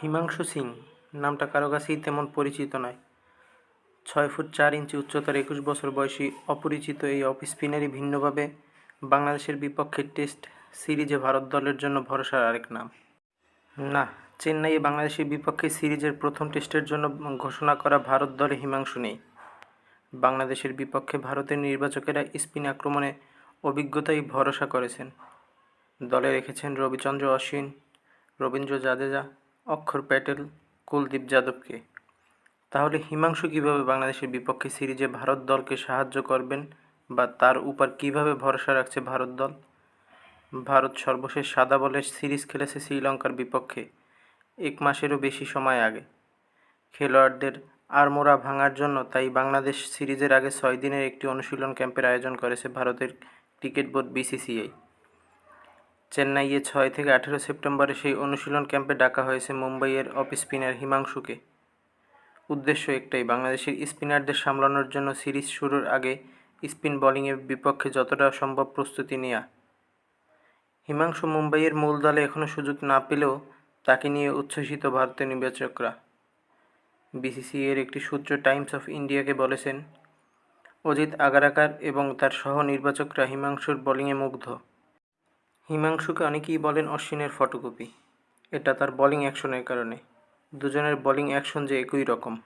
হিমাংশু সিং, নামটা কারও কাছেই তেমন পরিচিত নয়। ছয় ফুট চার ইঞ্চি উচ্চতার একুশ বছর বয়সী অপরিচিত এই অফ স্পিনারই ভিন্নভাবে বাংলাদেশের বিপক্ষে টেস্ট সিরিজে ভারত দলের জন্য ভরসার আরেক নাম। না, চেন্নাইয়ে বাংলাদেশের বিপক্ষে সিরিজের প্রথম টেস্টের জন্য ঘোষণা করা ভারত দলে হিমাংশু নেই। বাংলাদেশের বিপক্ষে ভারতের নির্বাচকেরা স্পিন আক্রমণে অভিজ্ঞতাই ভরসা করেছেন। দলে রেখেছেন রবিচন্দ্র অশ্বিন, রবীন্দ্র জাদেজা অক্ষর প্যাটেল, কুলদীপ যাদবকে। তাহলে হিমাংশু কীভাবে বাংলাদেশের বিপক্ষে সিরিজে ভারত দলকে সাহায্য করবেন বা তার উপর কীভাবে ভরসা রাখছে ভারত দল? ভারত সর্বশেষ সাদা বলের সিরিজ খেলেছে শ্রীলঙ্কার বিপক্ষে এক মাসেরও বেশি সময় আগে। খেলোয়াড়দের আড়মোড়া ভাঙার জন্য তাই বাংলাদেশ সিরিজের আগে ছয় দিনের একটি অনুশীলন ক্যাম্পের আয়োজন করেছে ভারতের ক্রিকেট বোর্ড বিসিসিআই। চেন্নাইয়ে ছয় থেকে আঠেরো সেপ্টেম্বরে সেই অনুশীলন ক্যাম্পে ডাকা হয়েছে মুম্বাইয়ের অফ স্পিনার হিমাংশুকে। উদ্দেশ্য একটাই, বাংলাদেশের স্পিনারদের সামলানোর জন্য সিরিজ শুরুর আগে স্পিন বোলিংয়ের বিপক্ষে যতটা সম্ভব প্রস্তুতি নেওয়া হিমাংশু মুম্বাইয়ের মূল দলে এখনও সুযোগ না পেলেও তাকে নিয়ে উচ্ছ্বসিত ভারতের নির্বাচকরা। বিসিসিআইয়ের একটি সূত্র টাইমস অফ ইন্ডিয়াকে বলেছেন, অজিত আগারাকার এবং তার সহ নির্বাচকরা হিমাংশুর বোলিংয়ে মুগ্ধ। হিমাংশুকে অনেকেই বলেন অশ্বিনের ফটোকপি। এটা তার বোলিং অ্যাকশনের কারণে। দুজনের বোলিং অ্যাকশন যে একই রকম।